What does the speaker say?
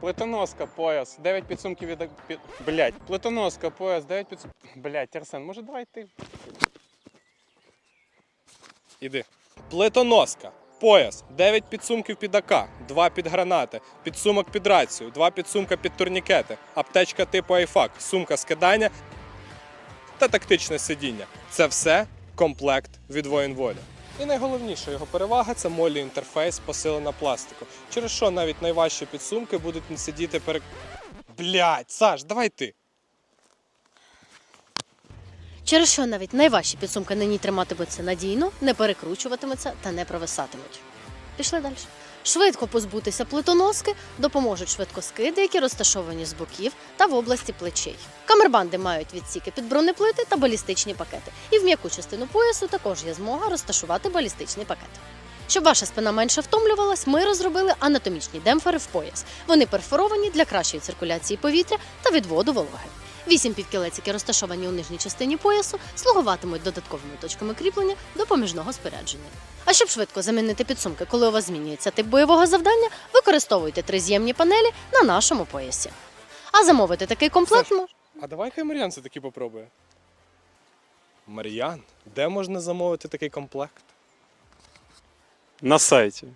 Плитоноска, пояс, 9 підсумків від... під... Блять, плитоноска, пояс, 9 підсумків... Блять, Арсен, може давай ти? Іди. Плитоноска. Пояс, 9 підсумків під АК, 2 під гранати, підсумок під рацію, 2 підсумка під турнікети, аптечка типу айфак, сумка скидання та тактичне сидіння. Це все комплект від воєнволі. І найголовніша його перевага це молі інтерфейс посилена пластику, через що навіть найважчі підсумки будуть не сидіти перек... Блять, Саш, давай ти. Через що навіть найважчі підсумки на ній триматимуться надійно, не перекручуватимуться та не провисатимуть. Пішли далі. Швидко позбутися плитоноски допоможуть швидкоскиди, які розташовані з боків та в області плечей. Камербанди мають відсіки під бронеплити та балістичні пакети. І в м'яку частину поясу також є змога розташувати балістичний пакет. Щоб ваша спина менше втомлювалась, ми розробили анатомічні демпфери в пояс. Вони перфоровані для кращої циркуляції повітря та відводу вологи. Вісім підкілець, які розташовані у нижній частині поясу, слугуватимуть додатковими точками кріплення допоміжного спорядження. А щоб швидко замінити підсумки, коли у вас змінюється тип бойового завдання, використовуйте три з'ємні панелі на нашому поясі. А замовити такий комплект Саш, А давай хай Мар'ян це таки попробує. Мар'ян, де можна замовити такий комплект? На сайті.